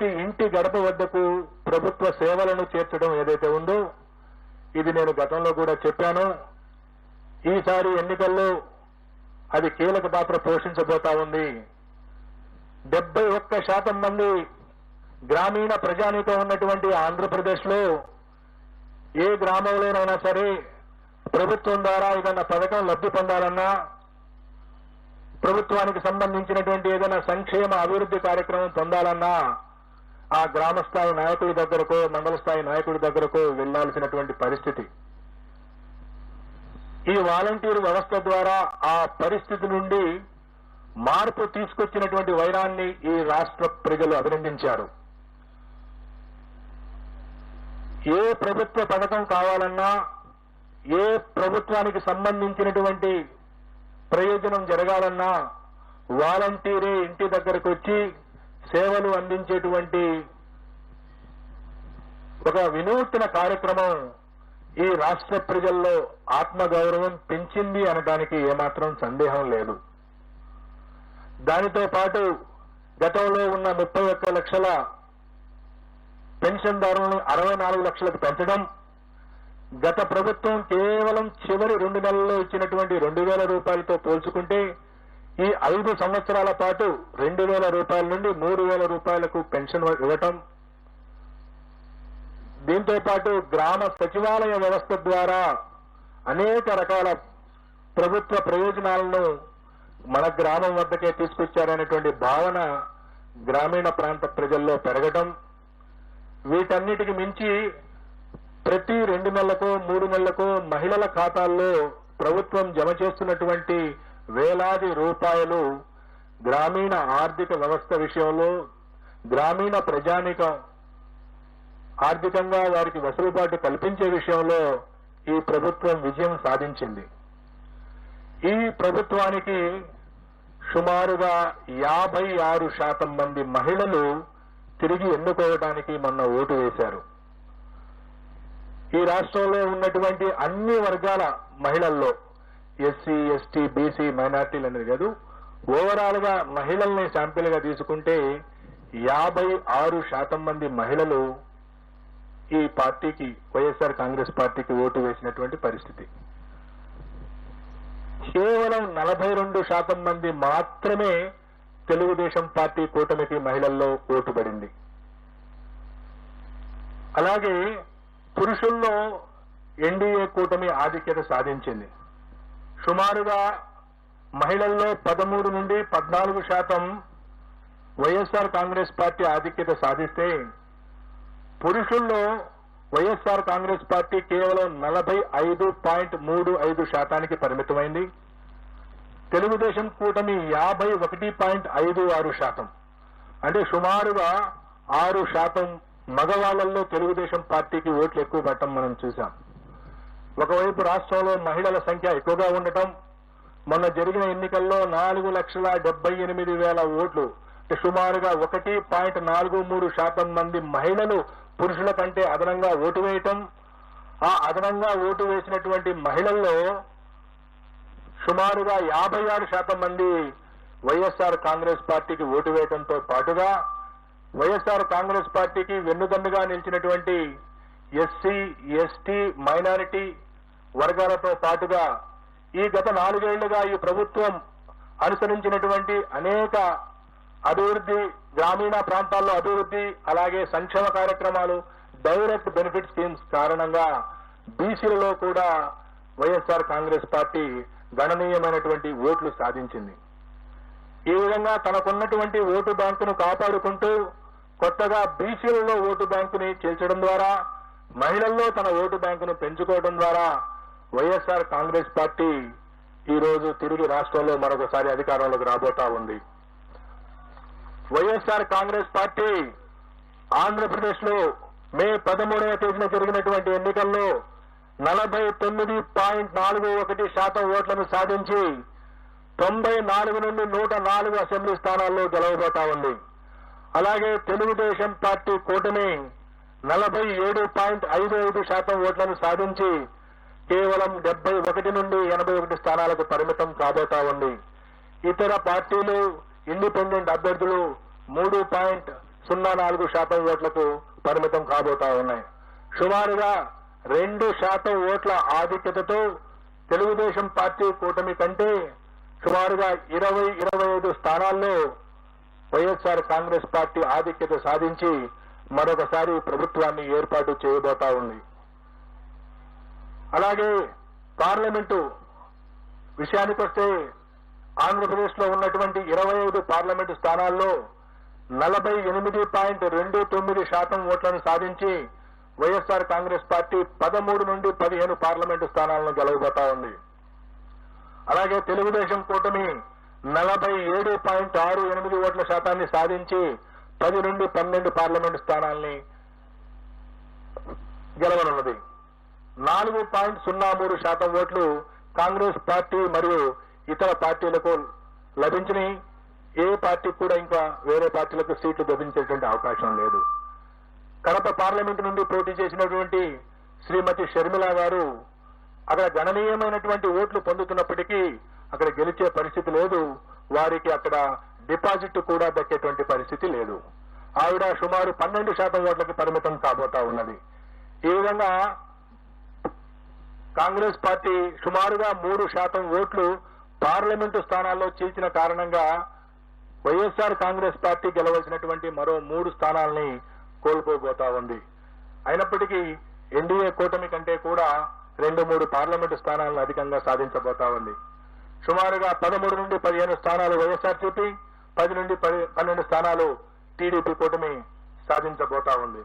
ప్రతి ఇంటి గడప వద్దకు ప్రభుత్వ సేవలను చేర్చడం ఏదైతే ఉందో ఇది నేను గతంలో కూడా చెప్పాను. ఈసారి ఎన్నికల్లో అది కీలక పాత్ర పోషించబోతా ఉంది. డెబ్బై ఒక్క శాతం మంది గ్రామీణ ప్రజానీకం ఉన్నటువంటి ఆంధ్రప్రదేశ్లో ఏ గ్రామంలోనైనా సరే ప్రభుత్వం ద్వారా ఏదైనా పథకం లబ్ధి పొందాలన్నా ప్రభుత్వానికి సంబంధించినటువంటి ఏదైనా సంక్షేమ అభివృద్ధి కార్యక్రమం పొందాలన్నా ఆ గ్రామ స్థాయి నాయకుడి దగ్గరకో మండల స్థాయి నాయకుడి దగ్గరకో వెళ్ళాల్సినటువంటి పరిస్థితి. ఈ వాలంటీర్ వ్యవస్థ ద్వారా ఆ పరిస్థితి నుండి మార్పు తీసుకొచ్చినటువంటి వైరాన్ని ఈ రాష్ట్ర ప్రజలు అభినందించారు. ఏ ప్రభుత్వ పథకం కావాలన్నా ఏ ప్రభుత్వానికి సంబంధించినటువంటి ప్రయోజనం జరగాలన్నా వాలంటీరే ఇంటి దగ్గరకు వచ్చి సేవలు అందించేటువంటి ఒక వినూత్న కార్యక్రమం ఈ రాష్ట్ర ప్రజల్లో ఆత్మగౌరవం పెంచింది అనడానికి ఏమాత్రం సందేహం లేదు. దానితో పాటు గతంలో ఉన్న ముప్పై ఒక్క లక్షల పెన్షన్దారులను అరవై నాలుగు లక్షలకు పెంచడం గత ప్రభుత్వం కేవలం చివరి రెండు నెలల్లో ఇచ్చినటువంటి రెండు వేల రూపాయలతో పోల్చుకుంటే ఈ ఐదు సంవత్సరాల పాటు రెండు వేల రూపాయల నుండి మూడు వేల రూపాయలకు పెన్షన్ ఇవ్వటం దీంతో పాటు గ్రామ సచివాలయ వ్యవస్థ ద్వారా అనేక రకాల ప్రభుత్వ ప్రయోజనాలను మన గ్రామం వద్దకే తీసుకొచ్చారనేటువంటి భావన గ్రామీణ ప్రాంత ప్రజల్లో పెరగటం వీటన్నిటికి మించి ప్రతి రెండు నెలలకు మూడు నెలలకు మహిళల ఖాతాల్లో ప్రభుత్వం జమ చేస్తున్నటువంటి వేలాది రూపాయలు గ్రామీణ ఆర్థిక వ్యవస్థ విషయంలో గ్రామీణ ప్రజానిక ఆర్థికంగా వారికి వెసులుబాటు కల్పించే విషయంలో ఈ ప్రభుత్వం విజయం సాధించింది. ఈ ప్రభుత్వానికి సుమారుగా యాభై ఆరు శాతం మంది మహిళలు తిరిగి ఎన్నుకోవడానికి మొన్న ఓటు వేశారు. ఈ రాష్ట్రంలో ఉన్నటువంటి అన్ని వర్గాల మహిళల్లో ఎస్సీ ఎస్టీ బీసీ మైనార్టీలు అనేది కాదు. ఓవరాల్గా మహిళల్ని శాంపిల్గా తీసుకుంటే యాభై ఆరు శాతం మంది మహిళలు ఈ పార్టీకి వైఎస్ఆర్ కాంగ్రెస్ పార్టీకి ఓటు వేసినటువంటి పరిస్థితి. కేవలం నలభై రెండు శాతం మంది మాత్రమే తెలుగుదేశం పార్టీ కూటమికి మహిళల్లో ఓటు పడింది. అలాగే పురుషుల్లో ఎన్డీఏ కూటమి ఆధిక్యత సాధించింది. సుమారుగా మహిళల్లో పదమూడు నుండి పద్నాలుగు శాతం వైఎస్ఆర్ కాంగ్రెస్ పార్టీ ఆధిక్యత సాధిస్తే పురుషుల్లో వైఎస్ఆర్ కాంగ్రెస్ పార్టీ కేవలం నలభై ఐదు పాయింట్ మూడు ఐదు శాతానికి పరిమితమైంది. తెలుగుదేశం కూటమి యాభై ఒకటి పాయింట్ ఐదు ఆరు శాతం. అంటే సుమారుగా ఆరు శాతం మగవాళ్ళలో తెలుగుదేశం పార్టీకి ఓట్లు ఎక్కువ పట్టడం మనం చూశాం. ఒకవైపు రాష్ట్రంలో మహిళల సంఖ్య ఎక్కువగా ఉండటం మొన్న జరిగిన ఎన్నికల్లో నాలుగు లక్షల డెబ్బై ఎనిమిది వేల ఓట్లు సుమారుగా ఒకటి పాయింట్ నాలుగు మూడు శాతం మంది మహిళలు పురుషుల కంటే అదనంగా ఓటు వేయటం. ఆ అదనంగా ఓటు వేసినటువంటి మహిళల్లో సుమారుగా యాభై ఆరు శాతం మంది వైఎస్ఆర్ కాంగ్రెస్ పార్టీకి ఓటు వేయడంతో పాటుగా వైఎస్ఆర్ కాంగ్రెస్ పార్టీకి వెన్నుదన్నుగా నిలిచినటువంటి ఎస్సీ ఎస్టీ మైనారిటీ వర్గాలతో పాటుగా ఈ గత నాలుగేళ్ళుగా ఈ ప్రభుత్వం అనుసరించినటువంటి అనేక అభివృద్ధి గ్రామీణ ప్రాంతాల్లో అభివృద్ధి అలాగే సంక్షేమ కార్యక్రమాలు డైరెక్ట్ బెనిఫిట్ స్కీమ్స్ కారణంగా బీసీలలో కూడా వైఎస్ఆర్ కాంగ్రెస్ పార్టీ గణనీయమైనటువంటి ఓట్లు సాధించింది. ఈ విధంగా తనకున్నటువంటి ఓటు బ్యాంకును కాపాడుకుంటూ కొత్తగా బీసీలలో ఓటు బ్యాంకుని చేర్చడం ద్వారా మహిళల్లో తన ఓటు బ్యాంకును పెంచుకోవడం ద్వారా వైఎస్ఆర్ కాంగ్రెస్ పార్టీ ఈ రోజు తిరిగి రాష్ట్రంలో మరొకసారి అధికారంలోకి రాబోతా ఉంది. వైఎస్ఆర్ కాంగ్రెస్ పార్టీ ఆంధ్రప్రదేశ్లో మే పదమూడవ తేదీన జరిగినటువంటి ఎన్నికల్లో నలభై తొమ్మిది పాయింట్ నాలుగు ఒకటి శాతం ఓట్లను సాధించి తొంభై నాలుగు నుండి నూట నాలుగు అసెంబ్లీ స్థానాల్లో గెలవబోతా ఉంది. అలాగే తెలుగుదేశం పార్టీ కూటమి నలభై ఏడు పాయింట్ ఐదు ఐదు శాతం ఓట్లను సాధించి కేవలం డెబ్బై ఒకటి నుండి ఎనభై ఒకటి స్థానాలకు పరిమితం కాబోతా ఉంది ఇతర పార్టీలు ఇండిపెండెంట్ అభ్యర్థులు మూడు పాయింట్ సున్నా నాలుగు శాతం ఓట్లకు పరిమితం కాబోతా ఉన్నాయి. సుమారుగా రెండు శాతం ఓట్ల ఆధిక్యతతో తెలుగుదేశం పార్టీ కూటమి కంటే సుమారుగా ఇరవై ఇరవై ఐదు స్థానాల్లో వైఎస్ఆర్ కాంగ్రెస్ పార్టీ ఆధిక్యత సాధించి మరొకసారి ప్రభుత్వాన్ని ఏర్పాటు చేయబోతా ఉంది. అలాగే పార్లమెంటు విషయానికొస్తే ఆంధ్రప్రదేశ్లో ఉన్నటువంటి ఇరవై ఐదు పార్లమెంటు స్థానాల్లో నలభై ఎనిమిది పాయింట్ రెండు తొమ్మిది శాతం ఓట్లను సాధించి వైఎస్ఆర్ కాంగ్రెస్ పార్టీ పదమూడు నుండి పదిహేను పార్లమెంటు స్థానాలను గెలవబోతా ఉంది. అలాగే తెలుగుదేశం కూటమి నలభై ఏడు పాయింట్ ఆరు ఎనిమిది ఓట్ల శాతాన్ని సాధించి పది నుండి పన్నెండు పార్లమెంటు స్థానాల్ని గెలవనున్నది. నాలుగు పాయింట్ సున్నా మూడు శాతం ఓట్లు కాంగ్రెస్ పార్టీ మరియు ఇతర పార్టీలకు లభించినాయి. ఏ పార్టీ కూడా ఇంకా వేరే పార్టీలకు సీట్లు లభించేటువంటి అవకాశం లేదు. కడప పార్లమెంటు నుండి పోటీ చేసినటువంటి శ్రీమతి షర్మిల గారు అక్కడ గణనీయమైనటువంటి ఓట్లు పొందుతున్నప్పటికీ అక్కడ గెలిచే పరిస్థితి లేదు. వారికి అక్కడ డిపాజిట్ కూడా దక్కేటువంటి పరిస్థితి లేదు. ఆవిడ సుమారు పన్నెండు శాతం ఓట్లకి పరిమితం కాబోతా ఉన్నది. ఈ విధంగా కాంగ్రెస్ పార్టీ సుమారుగా మూడు శాతం ఓట్లు పార్లమెంటు స్థానాల్లో చీల్చిన కారణంగా వైఎస్ఆర్ కాంగ్రెస్ పార్టీ గెలవలసినటువంటి మరో మూడు స్థానాల్ని కోల్పోబోతా ఉంది. అయినప్పటికీ ఎన్డీఏ కూటమి కంటే కూడా రెండు మూడు పార్లమెంటు స్థానాలను అధికంగా సాధించబోతా ఉంది. సుమారుగా పదమూడు నుండి పదిహేను స్థానాలు వైఎస్ఆర్సీపీ పది నుండి పది పన్నెండు స్థానాలు టీడీపీ కూటమి సాధించబోతా ఉంది.